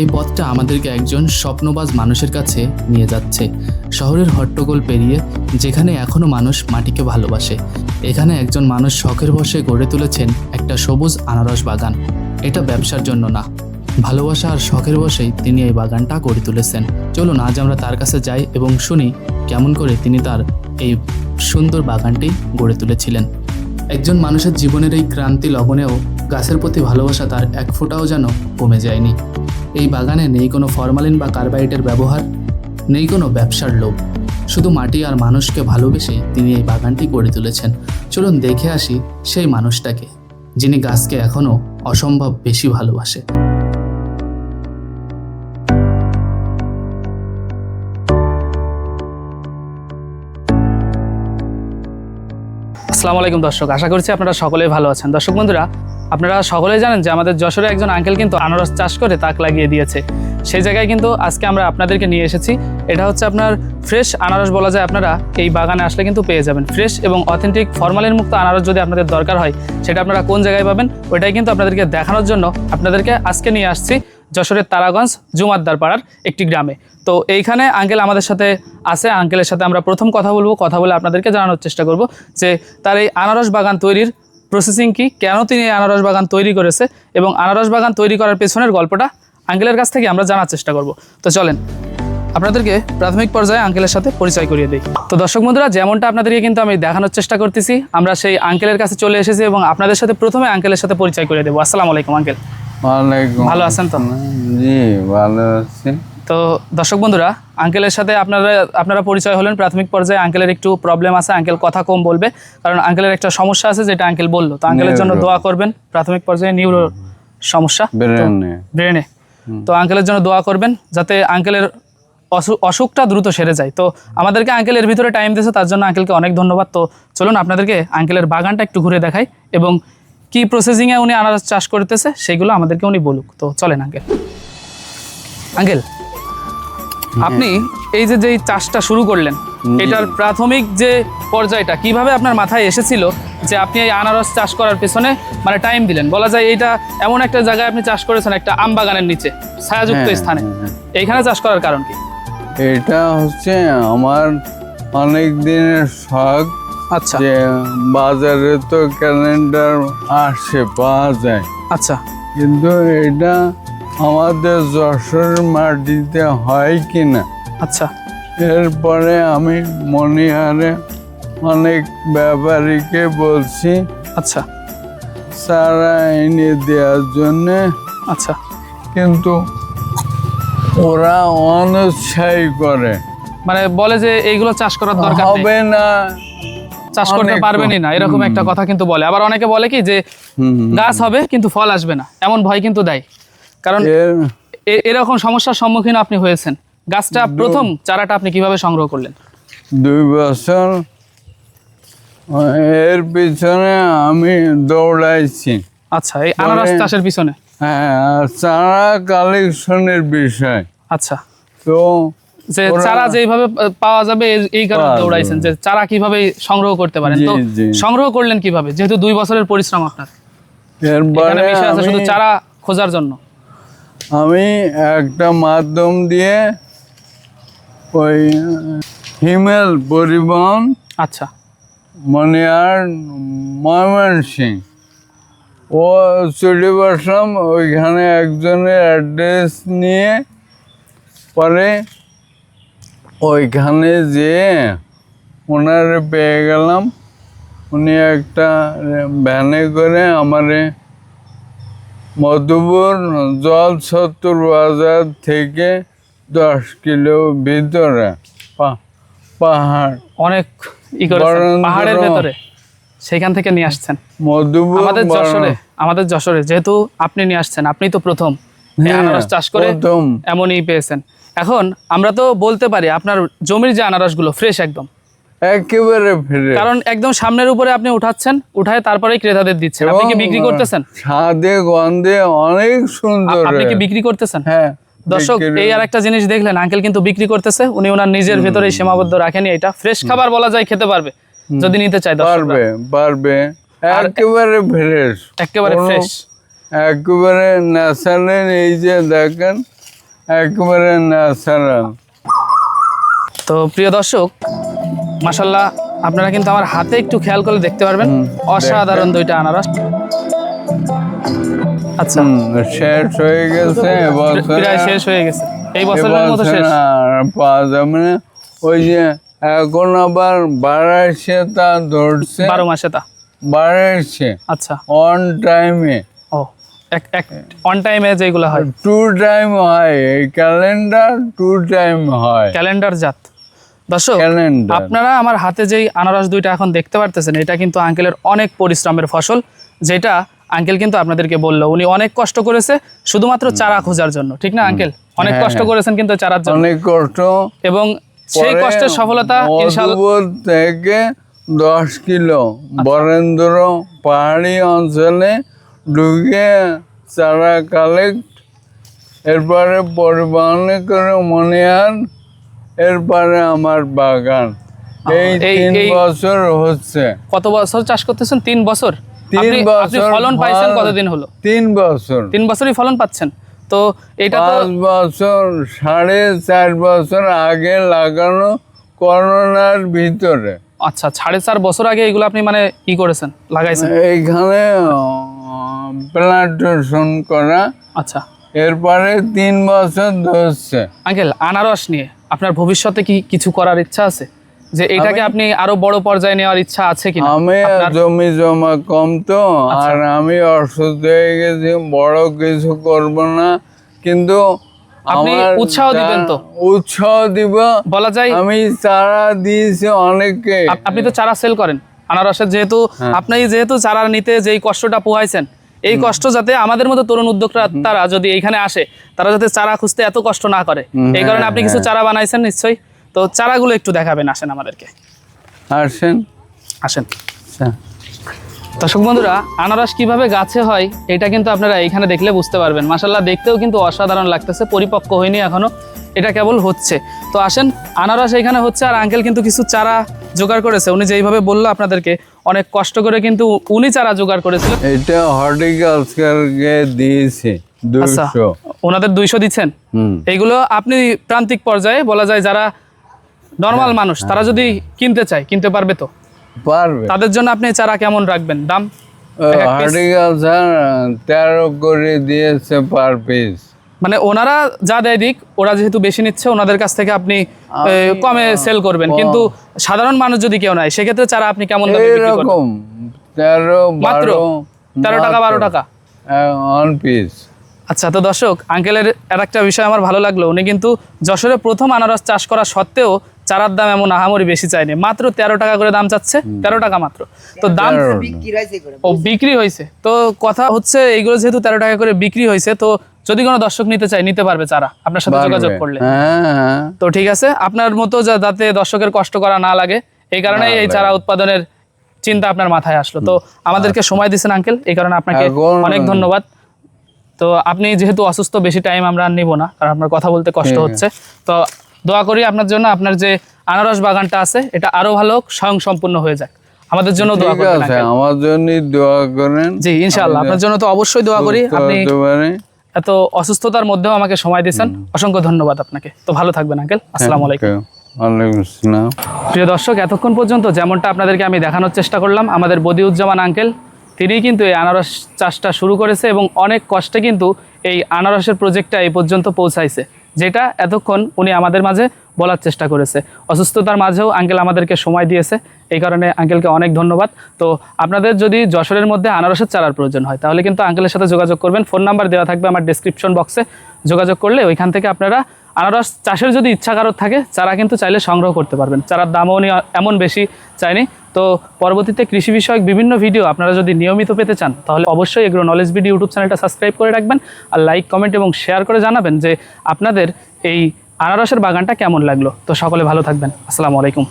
এই পথটা আমাদেরকে একজন স্বপ্নবাজ মানুষের কাছে নিয়ে যাচ্ছে। শহরের হট্টগোল পেরিয়ে যেখানে এখনও মানুষ মাটিকে ভালোবাসে, এখানে একজন মানুষ শখের বসে গড়ে তুলেছেন একটা সবুজ আনারস বাগান। এটা ব্যবসার জন্য না। ভালোবাসা আর শখের বসেই তিনি এই বাগানটা গড়ে তুলেছেন। চলুন, আজ আমরা তার কাছে যাই এবং শুনি কেমন করে তিনি তার এই সুন্দর বাগানটি গড়ে তুলেছিলেন। একজন মানুষের জীবনের এই ক্রান্তি লবণেও গাছের প্রতি ভালোবাসা তার এক ফোঁটাও যেন কমে যায়নি। এই বাগানে নেই কোনো ফরমালিন বা কার্বাইডের ব্যবহার, নেই কোনো ব্যবসার লোভ। শুধু মাটি আর মানুষকে ভালোবেসেই তিনি এই বাগানটি গড়ে তুলেছেন। চলুন দেখে আসি সেই মানুষটাকে, যিনি গাছকে এখনও অসম্ভব বেশি ভালোবাসে। আসসালামু আলাইকুম দর্শক, আশা করছি আপনারা সকলেই ভালো আছেন। দর্শক বন্ধুরা আপনারা সকলেই জানেন যে আমাদের যশোরে একজন আঙ্কেল কিন্তু আনারস চাষ করে তাক লাগিয়ে দিয়েছে। সেই জায়গায় কিন্তু আজকে আমরা আপনাদেরকে নিয়ে এসেছি। এটা হচ্ছে আপনার ফ্রেশ আনারস বলা যায় আপনারা, এই বাগানে আসলে কিন্তু পেয়ে যাবেন। ফ্রেশ এবং অথেন্টিক ফরমালিন মুক্ত আনারস যদি আপনাদের দরকার হয়, সেটা আপনারা কোন জায়গায় পাবেন, ওইটাই কিন্তু আপনাদেরকে দেখানোর জন্য আপনাদেরকে আজকে নিয়ে আসছি যশোরের তারাগঞ্জ জুমাদ্দার পাড়ার একটি গ্রামে। তো এইখানে আঙ্কেল আমাদের সাথে আছে আঙ্কেলের সাথে আমরা প্রথম কথা বলব, কথা বলে আপনাদেরকে জানানোর চেষ্টা করব যে তার এই আনারস বাগান তৈরির প্রসেসিং কি কেন তিনি আনারস বাগান তৈরি করেছে এবং আনারস বাগান তৈরি করার পেছনের গল্পটা আঙ্কেলের কাছ থেকে আমরা জানার চেষ্টা করব। তো চলেন আপনাদেরকে প্রাথমিক পর্যায়ে আঙ্কেলের সাথে পরিচয় করিয়ে দিই। তো দর্শক বন্ধুরা যেমনটা আপনাদেরকে কিন্তু আমি দেখানোর চেষ্টা করতেছি আমরা সেই আঙ্কেলের কাছে চলে এসেছি এবং আপনাদের সাথে প্রথমে আঙ্কেলের সাথে পরিচয় করিয়ে দেবো। আসসালামু আলাইকুম আঙ্কেল। ভালো আছেন তো? জি ভালো আছি। তো দর্শক বন্ধুরা আঙ্কেলের সাথে আপনারা আপনারা পরিচয় হলেন। প্রাথমিক পর্যায়ে আঙ্কেলের একটু প্রবলেম আছে আঙ্কেল কথা কম বলবে। কারণ আঙ্কেলের একটা সমস্যা আছে যেটা আঙ্কেল বলল। তো আঙ্কেলের জন্য দোয়া করবেন। প্রাথমিক পর্যায়ে নিউরো সমস্যা। ব্রেনে তো আঙ্কেলের জন্য দোয়া করবেন যাতে আঙ্কেলের অসু- অসুখটা দ্রুত সেরে যায়। তো আমাদেরকে আঙ্কেলের ভিতরে টাইম দিয়েছে তার জন্য আঙ্কেলকে অনেক ধন্যবাদ। তো চলুন আপনাদেরকে আঙ্কেলের বাগানটা একটু ঘুরে দেখাই এবং কি প্রসেসিংয়ে উনি আনারস চাষ করতেছে সেগুলো আমাদেরকে উনি বলুক। তো চলেন আঙ্কেল আঙ্কেল আপনি এই যে যেই চাষটা শুরু করলেন এটার প্রাথমিক যে পর্যায়টা কীভাবে আপনার মাথায় এসেছিল যে আপনি এই আনারস চাষ করার পেছনে মানে টাইম দিলেন? বলা যায় এইটা এমন একটা জায়গায় আপনি চাষ করেছেন একটা আম বাগানের নিচে ছায়াযুক্ত হ্যাঁ, স্থানে। হ্যাঁ, এইখানে চাষ করার কারণ কি? এটা হচ্ছে আমার অনেক দিনের শখ আচ্ছা। যে বাজারে তো ক্যালেন্ডার আসে পাওয়া যায়। আচ্ছা। কিন্তু এটা আমাদের যশোর মাটিতে হয় কি না আচ্ছা। এরপরে আমি মনিহারে অনেক ব্যাপারীকে বলছি আচ্ছা। চারা এনে দেওয়ার জন্যে। আচ্ছা। কিন্তু ওরা অনুৎসাহী করে। মানে বলে যে এইগুলো চাষ করার দরকার হবে না। চাষ করতে পারবেনই না এরকম একটা কথা কিন্তু বলে। আবার অনেকে বলে কি যে গাছ হবে কিন্তু ফল আসবে না এমন ভয় কিন্তু দেয়। কারণ এরকম সমস্যার সম্মুখীন আপনি হয়েছেন। গাছটা প্রথম চারাটা আপনি কীভাবে সংগ্রহ করলেন? দুই বছর এর পিছনে আমি দৌড়াইছি। আচ্ছা এই আনারস চাষের পিছনে? হ্যাঁ চারা কালেকশনের বিষয়। আচ্ছা। তো যে চারা যেইভাবে আহ, পাওয়া যাবে এই- কারণে দৌড়াইছেন যে চারা কীভাবে সংগ্রহ করতে পারেন। তো সংগ্রহ করলেন কীভাবে? যেহেতু দুই বছরের পরিশ্রম আপনার। এখানে বিষয় আছে শুধু চারা খোঁজার জন্য। আমি একটা মাধ্যম দিয়ে ওই হিমেল পরিবহন আচ্ছা। মনিয়ার ময়মনসিং। ও চলে বসলাম ওইখানে একজনের অ্যাড্রেস নিয়ে পরে ওইখানে যেয়ে ওনারে পেয়ে গেলাম। উনি একটা ভ্যানে করে আমারে মধুপুর জল সত্তর বাজার থেকে দশ কিলো ভিতরে। পাহাড়। অনেক পাহাড়ের ভেতরে। সেখান থেকে নিয়ে আসছেন। মধুপুর আমাদের যশোরে আমাদের যশোরে যেহেতু আপনি নিয়ে আসছেন আপনি তো প্রথম। হ্যাঁ, আনারস চাষ করে। এমনই পেয়েছেন। এখন আমরা তো বলতে পারি আপনার জমির যে আনারসগুলো ফ্রেশ একদম। একেবারে ফিরে। কারণ একদম সামনের উপরে আপনি উঠাচ্ছেন উঠায় তারপরেই ক্রেতাদের দিচ্ছেন। আপনি কি বিক্রি করতেছেন? স্বাদে গন্ধে অনেক সুন্দর। আপনি কি বিক্রি করতেছেন? হ্যাঁ দর্শক এই আর একটা জিনিস দেখলেন আঙ্কেল কিন্তু বিক্রি করতেছে উনি ওনার নিজের ভেতরে সীমাবদ্ধ রাখেনি এটা। ফ্রেশ খাবার বলা যায় খেতে পারবে যদি নিতে চায় দর্শকরা। পারবে পারবে। একেবারে ফ্রেশ একেবারে ফ্রেশ একেবারে ন্যাচারাল এই যে দেখেন একেবারে ন্যাচারাল তো প্রিয় দর্শক মাসাল্লাহ আপনারা কিন্তু আমার হাতে একটু খেয়াল করে দেখতে পারবেন। অসাধারণ দুইটা আনারস। আচ্ছা। শেষ হয়ে গেছে প্রায় শেষ হয়ে গেছে। এই বছরের মতো শেষ। আর পাওয়া যাবে না। ওই যে এখন আবার বাড়াইছে তা ধরছে। বারো মাসে তা। বাড়াইছে। আচ্ছা। অন টাইমে ও এক এক অন টাইমে যেগুলো হয়। টু টাইম হয়। এই ক্যালেন্ডার টু টাইম হয়। ক্যালেন্ডার জাত। দর্শক আপনারা আমার হাতে যেই আনারস দুইটা এখন দেখতে পারতেছেন এটা কিন্তু আঙ্কেলের অনেক পরিশ্রমের ফসল যেটা আঙ্কেল কিন্তু আপনাদেরকে বলল উনি অনেক কষ্ট করেছে শুধুমাত্র চারা খোঁজার জন্য ঠিক না আঙ্কেল? অনেক হ্যাঁ, কষ্ট হ্যাঁ। করেছেন কিন্তু চারার জন্য। অনেক কষ্ট। এবং সেই কষ্টের সফলতা থেকে দশ কিলো আচ্ছা। বরেন্দ্র পাহাড়ি অঞ্চলে ঢুকে চারা কালেক্ট এরপরে পরিবহনে করে মনিহার এরপরে আমার বাগান। এই তিন বছর হচ্ছে। কত বছর চাষ করতেছেন? তিন বছর? তিন বছর ফলন পাইছেন কতদিন হলো? তিন বছর। তিন বছরই ফলন পাচ্ছেন। তো এটা পাঁচ বছর সাড়ে চার বছর আগে লাগানো করোনার ভিতরে। আচ্ছা সাড়ে চার বছর আগে এগুলো আপনি মানে কি করেছেন? লাগাইছেন? এইখানে প্লান্টেশন করা। আচ্ছা। এরপরে তিন বছর ধরছে। আঙ্কেল আনারস নিয়ে আপনার ভবিষ্যতে কি কিছু করার ইচ্ছা আছে? যে এটাকে আপনি আরও বড় পর্যায়ে নেওয়ার ইচ্ছা আছে কিনা? আমি জমি জমা কম তো আর আমি অসুস্থ হয়ে গেছি বড় কিছু করব না। কিন্তু আপনি উৎসাহ দিবেন তো? উৎসাহ দিব বলা যায় আমি চারা দিয়েছি অনেককে। আপনি তো চারা সেল করেন। আনারসের যেহেতু হ্যাঁ। আপনি যেহেতু চারা নিতে যেই কষ্টটা পোহাইছেন এই কষ্ট যাতে আমাদের মতো তরুণ উদ্যোক্তা তারা যদি এইখানে আসে তারা যাতে চারা খুঁজতে এত কষ্ট না করে। এই কারণে হ্যাঁ, আপনি কিছু চারা বানাইছেন নিশ্চয়ই। তো চারাগুলো একটু দেখাবেন আসেন আমাদেরকে। আসেন। আসেন। আচ্ছা। দর্শক বন্ধুরা আনারস কীভাবে গাছে হয় এটা কিন্তু আপনারা এখানে দেখলে বুঝতে পারবেন। মাসাল্লাহ দেখতেও কিন্তু অসাধারণ লাগতেছে পরিপক্ক হয়নি এখনও। এটা কেবল হচ্ছে। তো আসেন আনারস এখানে হচ্ছে আর আঙ্কেল কিন্তু কিছু চারা জোগাড় করেছে। উনি যেইভাবে বলল আপনাদেরকে অনেক কষ্ট করে কিন্তু উনি চারা জোগাড় করেছিল। এটা হর্টিকালচারকে দিয়েছি আচ্ছা ওনাদের দুইশো দিচ্ছেন? এইগুলো আপনি প্রান্তিক পর্যায়ে বলা যায় যারা নর্মাল মানুষ তারা যদি কিনতে চায় কিনতে পারবে তো? পারবে। তাদের জন্য আপনি চারা কেমন রাখবেন? দাম? হর্টিকালচার তেরো করে দিয়েছে পার পিস মানে ওনারা যা দেয় দিক ওরা যেহেতু বেশি নিচ্ছে ওনাদের কাছ থেকে আপনি কমে সেল করবেন। কিন্তু সাধারণ মানুষ যদি কেউ নাই সেক্ষেত্রে চারা আপনি কেমন দামে বিক্রি করবেন? এইরকম তেরো মাত্র তেরো টাকা বারো টাকা? অন পিস আচ্ছা তো দর্শক আঙ্কেলের আর একটা বিষয় আমার ভালো লাগল। উনি কিন্তু যশোরে প্রথম আনারস চাষ করা সত্ত্বেও চারার দাম এমন আহামরি বেশি চায়নি। মাত্র তেরো টাকা করে দাম চাচ্ছে তেরো টাকা মাত্র। তো দাম ও বিক্রি হয়েছে। তো কথা হচ্ছে এইগুলো যেহেতু তেরো টাকা করে বিক্রি হয়েছে তো যদি কোনো দর্শক নিতে চায় নিতে পারবে চারা। আপনার সাথে যোগাযোগ করলে। হ্যাঁ। হ্যাঁ তো ঠিক আছে আপনার মতো যাতে দর্শকের কষ্ট করা না লাগে এই কারণে এই চারা উৎপাদনের চিন্তা আপনার মাথায় আসলো। তো আমাদেরকে সময় দিয়েছেন আঙ্কেল এই কারণে আপনাকে অনেক ধন্যবাদ। তো আপনি যেহেতু অসুস্থ বেশি টাইম আমরা নিব না কারণ আপনার কথা বলতে কষ্ট হচ্ছে। তো দোয়া করি আপনার জন্য আপনার যে আনারস বাগানটা আছে এটা আরও ভালো স্বয়ং সম্পূর্ণ হয়ে যাক। আমাদের জন্য দোয়া ঠিক করবেন আমার জন্য দোয়া করেন। জি ইনশাআল্লাহ আপনার জন্য তো অবশ্যই দোয়া করি। আপনি এত অসুস্থতার মধ্যেও আমাকে সময় দিয়েছেন। অসংখ্য ধন্যবাদ আপনাকে। তো ভালো থাকবেন আঙ্কেল। আসসালামু আলাইকুম। প্রিয় দর্শক এতক্ষণ পর্যন্ত যেমনটা আপনাদেরকে আমি দেখানোর চেষ্টা করলাম আমাদের বদিউজ্জামান আঙ্কেল তিনি কিন্তু এই আনারস চাষটা শুরু করেছে এবং অনেক কষ্টে কিন্তু এই আনারসের প্রজেক্টটা এই পর্যন্ত পৌঁছাইছে যেটা এতক্ষণ উনি আমাদের মাঝে বলার চেষ্টা করেছে। অসুস্থতার মাঝেও আঙ্কেল আমাদেরকে সময় দিয়েছে। এই কারণে আঙ্কেলকে অনেক ধন্যবাদ। তো আপনাদের যদি যশোরের মধ্যে আনারসের চারার প্রয়োজন হয়, তাহলে কিন্তু আঙ্কেলের সাথে যোগাযোগ করবেন। ফোন নাম্বার দেওয়া থাকবে আমার ডিসক্রিপশন বক্সে যোগাযোগ করলে ওইখান থেকে আপনারা আনারস চাষের যদি ইচ্ছা কারোর থাকে, চারা কিন্তু চাইলে সংগ্রহ করতে পারবেন। চারার দামও উনি এমন বেশি চায়নি তো পরবর্তীতে কৃষি বিষয়ক বিভিন্ন ভিডিও আপনারা যদি নিয়মিত পেতে চান, তাহলে অবশ্যই এগ্রো নলেজ ভিডিও ইউটিউব চ্যানেলটা সাবস্ক্রাইব করে রাখবেন। আর লাইক কমেন্ট এবং শেয়ার করে জানাবেন যে আপনাদের এই আনারসের বাগানটা কেমন লাগল? তো সকলে ভালো থাকবেন। আসসালামু আলাইকুম।